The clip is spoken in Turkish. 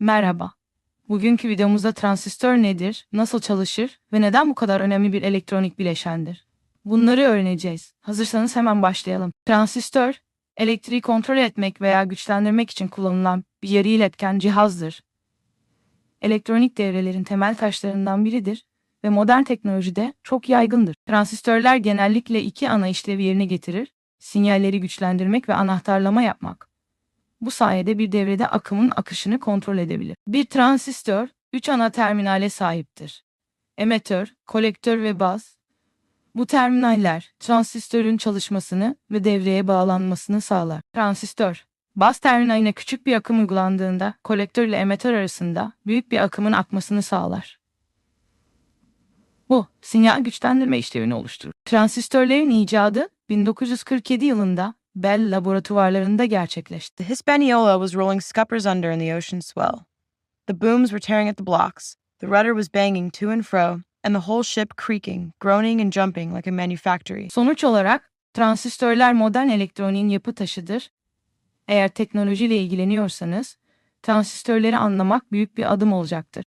Merhaba. Bugünkü videomuzda transistör nedir, nasıl çalışır ve neden bu kadar önemli bir elektronik bileşendir? Bunları öğreneceğiz. Hazırsanız hemen başlayalım. Transistör, elektriği kontrol etmek veya güçlendirmek için kullanılan bir yarı iletken cihazdır. Elektronik devrelerin temel taşlarından biridir ve modern teknolojide çok yaygındır. Transistörler genellikle iki ana işlevi yerine getirir. Sinyalleri güçlendirmek ve anahtarlama yapmak. Bu sayede bir devrede akımın akışını kontrol edebilir. Bir transistör üç ana terminale sahiptir. Emetör, kolektör ve baz. Bu terminaller transistörün çalışmasını ve devreye bağlanmasını sağlar. Transistör Baz terminaline küçük bir akım uygulandığında kolektör ile emetör arasında büyük bir akımın akmasını sağlar. Bu sinyal güçlendirme işlevini oluşturur. Transistörlerin icadı 1947 yılında Bell laboratuvarlarında gerçekleşti. The Hispaniola was rolling scuppers under in the ocean swell. The booms were tearing at the blocks, the rudder was banging to and fro, and the whole ship creaking, groaning and jumping like a manufactory. Sonuç olarak transistörler modern elektroniğin yapı taşıdır. Eğer teknolojiyle ilgileniyorsanız transistörleri anlamak büyük bir adım olacaktır.